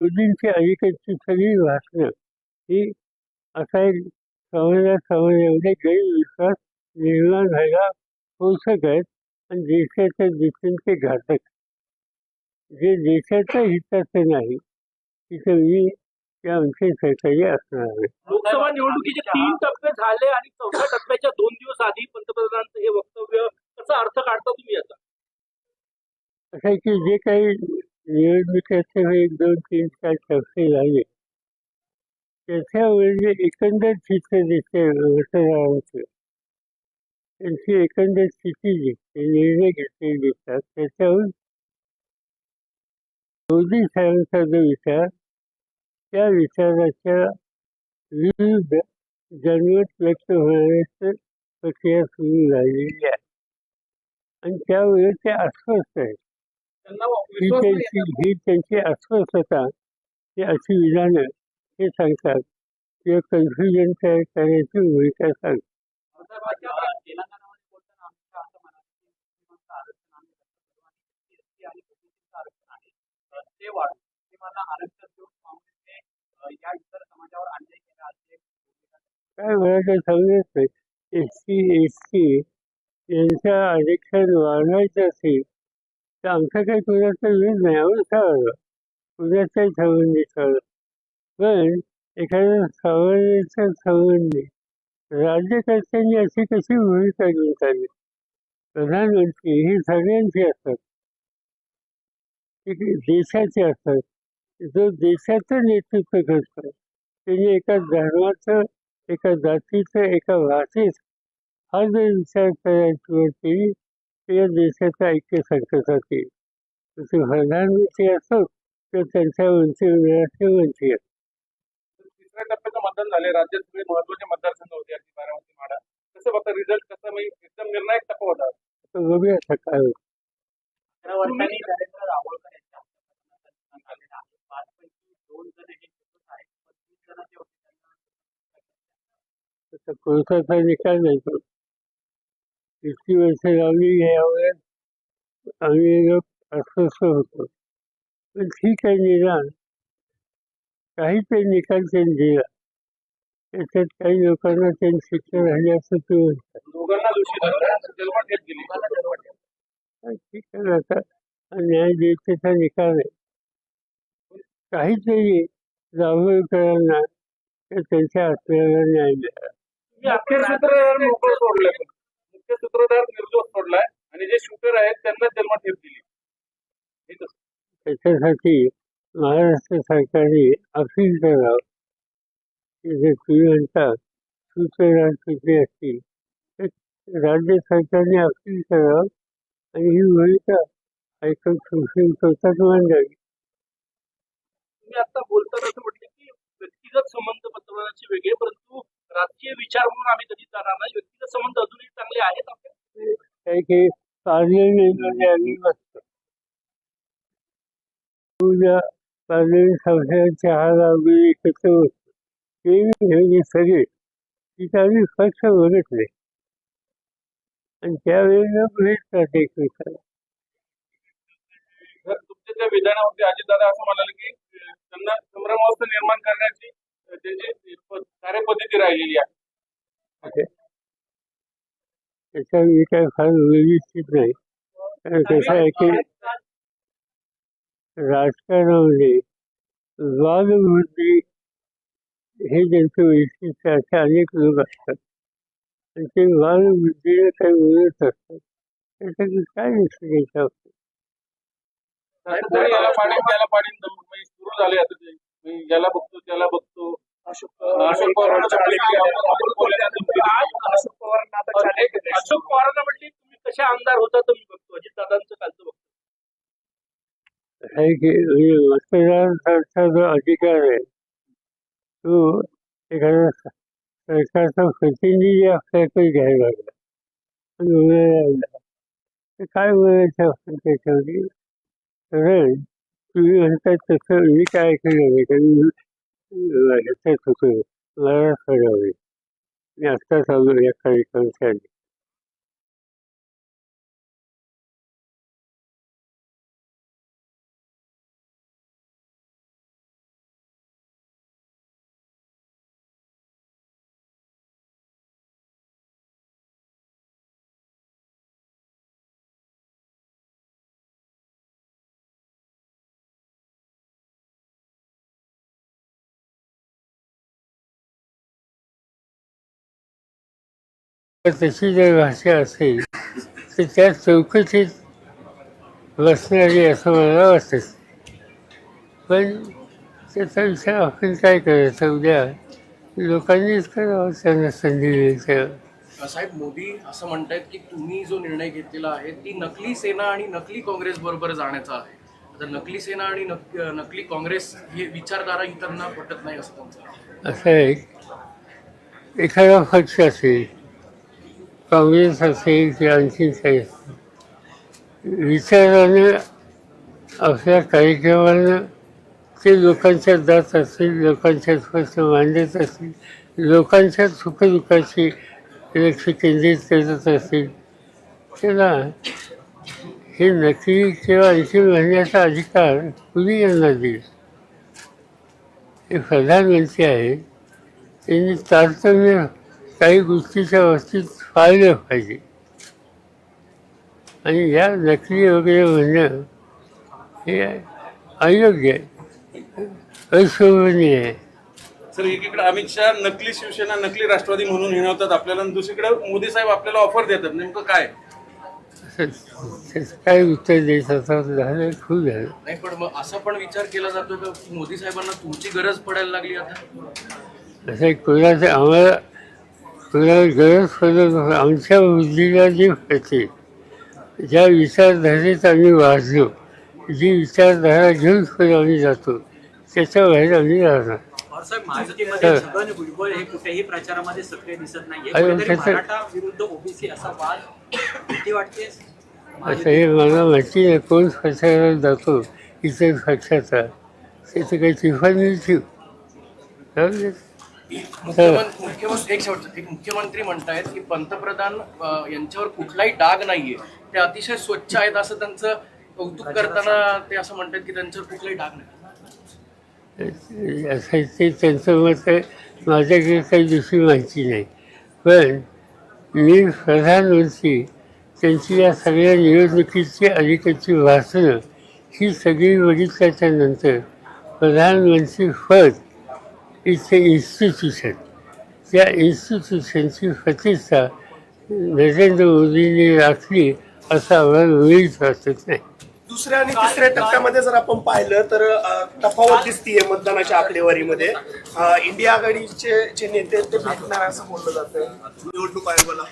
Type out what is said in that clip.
मोदींची अलीकडची सगळी भाषणं ही असा एक समाजात समाजामध्ये गैरविश्वास निर्माण व्हायला पोषक आहेत आणि देशाच्या दृष्टीने ते घातक. जे देशाच्या हिताचं नाही तिथं मी त्या आमच्या सरकारी असणार आहे. लोकसभा निवडणुकीचे तीन टप्पे झाले आणि चौथ्या टप्प्याच्या दोन दिवस आधी पंतप्रधानांचं हे वक्तव्य कसा अर्थ काढता तुम्ही याचा? असं की जे काही निवडणुकीचे हे एक दोन तीन चार टप्पे झाले त्याच्यावर एकंदर चित्र दिसते मतदारांचं त्यांची एकंदर स्थिती दिसते निर्णय घेतलेले दिसतात त्याच्यावर मोदी साहेबांचा जो विचार त्या विचाराच्या विरुद्ध जनमत व्यक्त होण्याची प्रक्रिया सुरू झालेली आहे आणि त्यावेळेस ते अस्वस्थ आहेत ही त्यांची. ही त्यांची अस्वस्थता ही अशी विधानं हे सांगतात किंवा कन्फ्युजन तयार करण्याची भूमिका सांगतात. काय काही समजत नाही एस सी एस टी यांचं आरक्षण वाढवायचं असेल तर आमचं काही कुणाचा वीज नाही आम्ही ठरवलं कुणाचाही संबंधी ठरवलं पण एखाद्या संबंधीच्या नाही राज्यकर्त्यांनी अशी कशी भूमिका घेऊन चालली प्रधानमंत्री ही सगळ्यांची असतात. ती देशाची असतात. जो देशाचं नेतृत्व करतो त्यांनी एका धर्माचं एका जातीचं एका भाषेत हा जर विचार करायची वरती या देशाचं ऐक्य येईल तसे प्रधानमंत्री असो तर त्यांच्या मंत्रिमंडळाचे मंत्री असो तिसऱ्या टप्प्याचं मतदान झाले राज्यात सगळे महत्त्वाचे मतदारसंघ होते. अगदी बारामती माडा कसं बघता रिझल्ट कसं म्हणजे एकदम निर्णायक टप्पा होता. तर बघूया सकाळ अकरा वर्षांनी नरेंद्र दाभोळकर यांच्या हस्ते पंतप्रधान झालेलं आहे. पाच पैकी दोन जण हे निवडून आहेत. पस्तीस जण जे होते त्यांना निकाल नाही तो इतकी वर्ष लावली यावर आम्ही लोक अस्वस्थ होतो. पण ठीक आहे निदान. काहीतरी निकाल त्यांनी दिला त्याच्यात काही लोकांना त्यांनी शिक्षा झाली असं ते म्हणतात. ठीक आहे ना आता हा न्यायदेशाचा निकाल आहे. काहीतरी दाभोळकरांना तर त्यांच्या आत्म्याला न्याय मिळाला मुख्य सूत्रधार निर्दोष सोडलाय आणि जे शूटर आहेत त्यांना जन्मठेप दिली? त्याच्यासाठी महाराष्ट्र सरकारने अपील करावं की जे म्हणता सूत्रधार कुठले असतील तर राज्य सरकारने अपील करावं आणि ही भूमिका ऐकून सुप्रीम कोर्टात मांडावी. तुम्ही आता बोलताना असं म्हटलं की व्यक्तिगत संबंध पंतप्रधानांचे वेगळे परंतु राजकीय विचार म्हणून आम्ही कधी जाणार नाही. व्यक्तिगत संबंध बसतो पूजा एकत्र ते हे सगळे तिथं आम्ही पक्ष बघत नाही. आणि त्यावेळेला भेटतात एकमेकाला तुमच्या विधानावरती अजितदादा असं म्हणाले की त्यांना संभ्रमावस्था निर्माण करण्याची त्यांची कार्यपद्धती राहिलेली आहे. त्याच्या मी काय फार व्यवस्थित नाही. कारण कसं आहे की राजकारणामध्ये वादवृत्ती हे ज्यांचं वैशिष्ट्य असे अनेक लोक असतात. आणि ते वादवृत्तीला काही बोलत असतात त्यासाठी काय नसतं त्याच्यावर कोणी याला म्हणजे सुरू झाले आता ते. म्हणजे याला बघतो त्याला बघतो. अशोक अशोक पवारांना झाले की आपण- आपण बोलण्यात धमकी अशोक पवारांना आता झाले अशोक पवारांना म्हटले तुम्ही कसे आमदार होता तो मी बघतो. अजित दादांचं कालचं बघतो. आहे की मतदारांचा जो अधिकार आहे तो एखाद्या स- सरकारचा प्रतिनिधी आपल्याकडे घ्यायला लागला. काय बोलायचं आपण त्याच्यामध्ये कारण तुम्ही म्हणतात तसं मी काय केलं नाही कारण मी ह्याच्यात होतो. मला कळावे मी आत्ताच आलो या कार्यक्रमासाठी. तशी जर भाषा असेल तर त्या चौकशीत बसणारी असं मला वाटत. पण त्याचा विचार आपण काय करायचा? उद्या लोकांनीच करावं त्यांना संधी द्यायच्या साहेब मोदी असं म्हणतायत की तुम्ही जो निर्णय घेतलेला आहे ती नकली सेना आणि नकली काँग्रेस बरोबर जाण्याचा आहे. आता नकली सेना आणि नक नकली काँग्रेस हे विचारधारा इतरांना पटत नाही असं त्यांचं. आहे. असं एक एखादा पक्ष असेल काँग्रेस असेल किंवा आणखी काही असेल विचारानं आपल्या कार्यक्रमानं ते लोकांच्या जात असतील लोकांच्या स्पष्ट मांडत असतील लोकांच्या सुखदुःखाची लक्ष केंद्रित करत असतील. त्याला हे नक्की किंवा आणखी म्हणण्याचा अधिकार कुणी यांना दिला हे प्रधानमंत्री आहे त्यांनी तारतम्य काही गोष्टीच्या बाबतीत पाळलं पाहिजे. आणि या नकली वगैरे म्हणणं हे अयोग्य आहे. अशोभनीय आहे. सर एकीकडे अमित शहा नकली शिवसेना नकली राष्ट्रवादी म्हणून हिणवतात आपल्याला आणि दुसरीकडे मोदी साहेब आपल्याला ऑफर देतात. नेमकं काय? असं त्याचं काय उत्तर द्यायचं आता झालं खूप झालं. नाही पण मग असा पण विचार केला जातो का की मोदी साहेबांना तुमची गरज पडायला लागली आता? असं कोणाचं आम्हाला कोणाला गरज पडत नव्हतं. आमच्या बुद्धीला जी पडते ज्या विचारधारेत आम्ही वाढलो जी विचारधारा घेऊन पुढे आम्ही जातो त्याच्या बाहेर आम्ही राहणार. तर- छगन भुजबळ हे कुठेही प्रचारामध्ये सक्रिय दिसत नाहीये. अरे, कुठेतरी त्याचं- मराठा विरुद्ध ओबीसी असा वाद भीती वाटते असं हे मला माहिती नाही कोण प्रचारात जातो इतर पक्षाचा त्याचं काही तिफानी ठेव जाऊ दे. मुख्यमंत्री मुख्यमंत्री एक एक मुख्यमंत्री म्हणतायत की पंतप्रधान यांच्यावर कुठलाही डाग नाहीये. ते अतिशय स्वच्छ आहेत असं त्यांचं कौतुक करताना ते असं म्हणतात की त्यांच्यावर कुठलाही डाग नाही. असं ते त्यांचं मत आहे. माझ्याकडे काही दुसरी माहिती नाही. पण मी प्रधानमंत्री त्यांची या सगळ्या निवडणुकीची अलीकडची भाषणं ही सगळी बघितल्याच्या नंतर प्रधानमंत्री पद इथे इन्स्टिट्यूशन त्या इन्स्टिट्यूशनची प्रतिष्ठा नरेंद्र मोदींनी राखली असा आम्हाला वेळीच वाटत नाही. दुसऱ्या आणि तिसऱ्या टप्प्यामध्ये जर आपण पाहिलं तर तफावत दिसतीये मतदानाच्या आकडेवारीमध्ये. इंडिया आघाडीचे जे नेते ते भेटणार असं बोललं जातं निवडणूक आयोगाला.